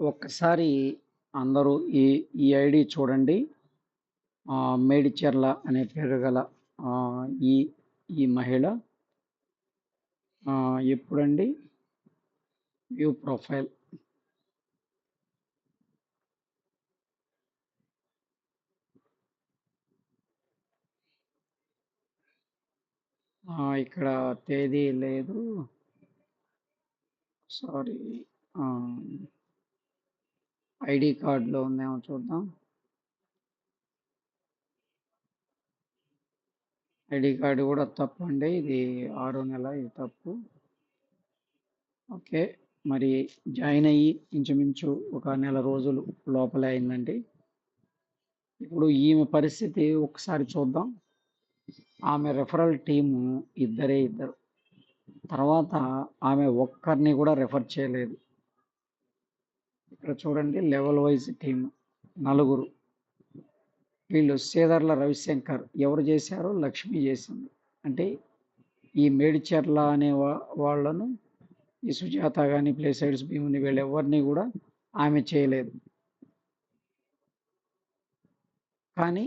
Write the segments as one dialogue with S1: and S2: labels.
S1: ఒక్కసారి అందరూ ఈ ఈ ఐడి చూడండి. మేడిచెర్ల అనే పేరు గల ఈ ఈ మహిళ. ఎప్పుడండి? View profile. ఇక్కడ తేదీ లేదు. సారీ ఐడి కార్డులో ఉందేమో చూద్దాం. ఐడి కార్డు కూడా తప్పు అండి ఇది ఆరో నెల ఇది తప్పు. ఓకే. మరి జాయిన్ అయ్యి ఇంచుమించు ఒక నెల రోజులు లోపలే అయిందండి. ఇప్పుడు ఈమె పరిస్థితి ఒకసారి చూద్దాం. ఆమె రెఫరల్ టీము ఇద్దరే ఇద్దరు. తర్వాత ఆమె ఒక్కరిని కూడా రెఫర్ చేయలేదు. ఇక్కడ చూడండి లెవెల్ వైజ్ టీమ్ నలుగురు. వీళ్ళు సేదర్ల రవిశంకర్ ఎవరు చేశారు లక్ష్మి చేసింది. అంటే ఈ మేడిచెర్ల అనే వాళ్ళను ఈ సుజాత కానీ ప్లే సైడ్స్ భీముని వీళ్ళు ఎవరిని కూడా ఆమె చేయలేదు. కానీ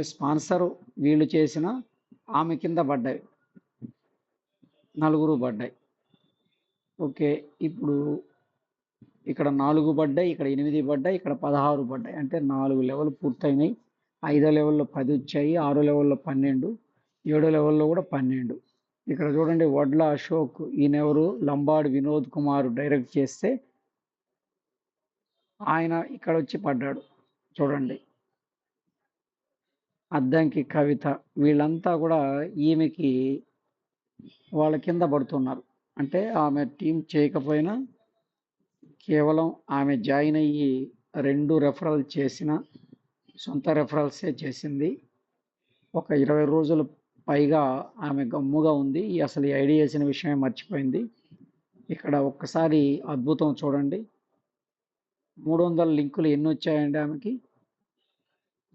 S1: స్పాన్సర్ వీళ్ళు చేసిన ఆమె కింద పడ్డాయి. నలుగురు పడ్డాయి. ఓకే ఇప్పుడు ఇక్కడ నాలుగు పడ్డాయి ఇక్కడ ఎనిమిది పడ్డాయి ఇక్కడ పదహారు పడ్డాయి. అంటే నాలుగు లెవెల్ పూర్తయినాయి. ఐదో లెవెల్లో పది వచ్చాయి ఆరో లెవెల్లో పన్నెండు ఏడో లెవెల్లో కూడా పన్నెండు. ఇక్కడ చూడండి వడ్ల అశోక్ ఈయనెవరు లంబాడ్ వినోద్ కుమార్ డైరెక్ట్ చేస్తే ఆయన ఇక్కడ వచ్చి పడ్డాడు. చూడండి. అద్దంకి కవిత వీళ్ళంతా కూడా ఈమెకి వాళ్ళ కింద పడుతున్నారు. అంటే ఆమె టీం చేయకపోయినా కేవలం ఆమె జాయిన్ అయ్యి రెండు రెఫరల్ చేసిన సొంత రెఫరల్సే చేసింది. ఒక ఇరవై రోజులు పైగా ఆమె గమ్ముగా ఉంది. అసలు ఈ ఐడి చేసిన విషయమే మర్చిపోయింది. ఇక్కడ ఒక్కసారి అద్భుతం చూడండి. మూడు వందల లింకులు ఎన్ని వచ్చాయండి ఆమెకి?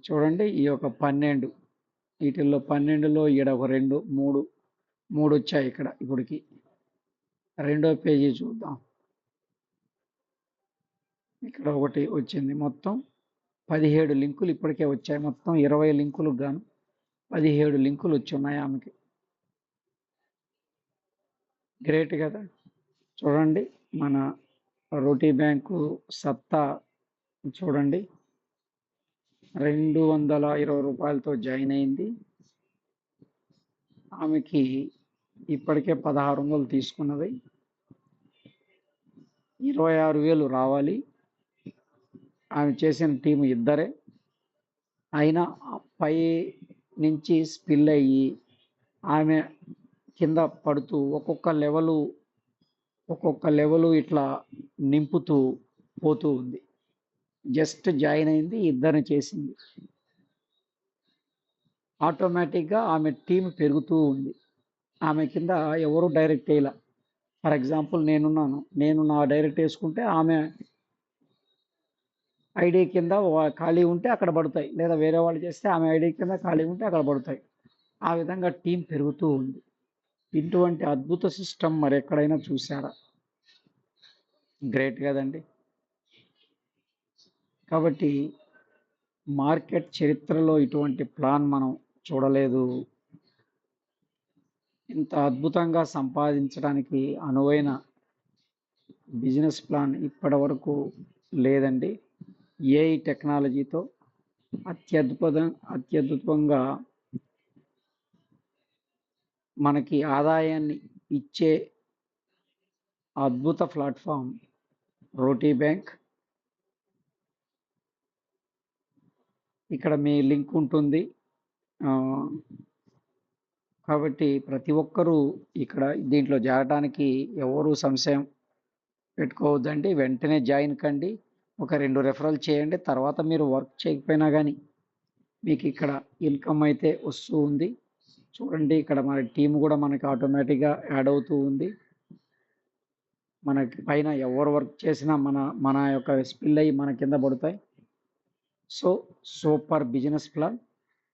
S1: చూడండి ఈ యొక్క పన్నెండు. వీటిల్లో పన్నెండులో ఈడ ఒక రెండు మూడు మూడు వచ్చాయి ఇక్కడ ఇప్పటికి. రెండో పేజీ చూద్దాం. ఇక్కడ ఒకటి వచ్చింది మొత్తం పదిహేడు లింకులు ఇప్పటికే వచ్చాయి. మొత్తం ఇరవై లింకులు గాను పదిహేడు లింకులు వచ్చి ఉన్నాయి ఆమెకి. గ్రేట్ కదా. చూడండి మన రోటీ బ్యాంకు సత్తా చూడండి. రెండు వందల ఇరవై రూపాయలతో జాయిన్ అయింది. ఆమెకి ఇప్పటికే పదహారు వందలు తీసుకున్నది. ఇరవై ఆరు వేలు రావాలి. ఆమె చేసిన టీం ఇద్దరే. అయినా పై నుంచి స్పిల్ అయ్యి ఆమె కింద పడుతూ ఒక్కొక్క లెవెలు ఒక్కొక్క లెవెలు ఇట్లా నింపుతూ పోతూ ఉంది. జస్ట్ జాయిన్ అయింది ఇద్దరిని చేసింది. ఆటోమేటిక్గా ఆమె టీం పెరుగుతూ ఉంది. ఆమె కింద ఎవరు డైరెక్ట్ వేయాల ఫర్ ఎగ్జాంపుల్ నేనున్నాను. నేను నా డైరెక్ట్ వేసుకుంటే ఆమె ఐడి కింద ఖాళీ ఉంటే అక్కడ పడతాయి. లేదా వేరే వాళ్ళు చేస్తే ఆమె ఐడి కింద ఖాళీ ఉంటే అక్కడ పడతాయి. ఆ విధంగా టీం పెరుగుతూ ఉంది. ఇటువంటి అద్భుత సిస్టమ్ మరి ఎక్కడైనా చూసారా గ్రేట్ కదండి. కాబట్టి మార్కెట్ చరిత్రలో ఇటువంటి ప్లాన్ మనం చూడలేదు. ఇంత అద్భుతంగా సంపాదించడానికి అనువైన బిజినెస్ ప్లాన్ ఇప్పటి వరకు లేదండి. ఏఐ టెక్నాలజీతో అత్యద్భుత అత్యద్భుతంగా మనకి ఆదాయాన్ని ఇచ్చే అద్భుత ప్లాట్ఫామ్ రోటీ బ్యాంక్. ఇక్కడ మీ లింక్ ఉంటుంది. కాబట్టి ప్రతి ఒక్కరూ ఇక్కడ దీంట్లో చేరడానికి ఎవరు సంశయం పెట్టుకోవద్దండి. వెంటనే జాయిన్ కండి. ఒక రెండు రెఫరల్ చేయండి. తర్వాత మీరు వర్క్ చేయకపోయినా కానీ మీకు ఇక్కడ ఇన్కమ్ అయితే వస్తూ ఉంది. చూడండి ఇక్కడ మన టీం కూడా మనకి ఆటోమేటిక్గా యాడ్ అవుతూ ఉంది. మనకి పైన ఎవరు వర్క్ చేసినా మన మన యొక్క స్పిల్ అయ్యి మన కింద పడతాయి. సో సూపర్ బిజినెస్ ప్లాన్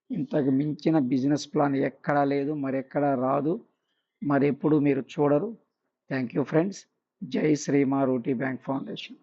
S1: ఇంతకు మించిన బిజినెస్ ప్లాన్ ఎక్కడా లేదు మరెక్కడా రాదు. మరి ఎప్పుడు మీరు చూడరు. థ్యాంక్ యూ ఫ్రెండ్స్ జై శ్రీమా రోటీ బ్యాంక్ ఫౌండేషన్.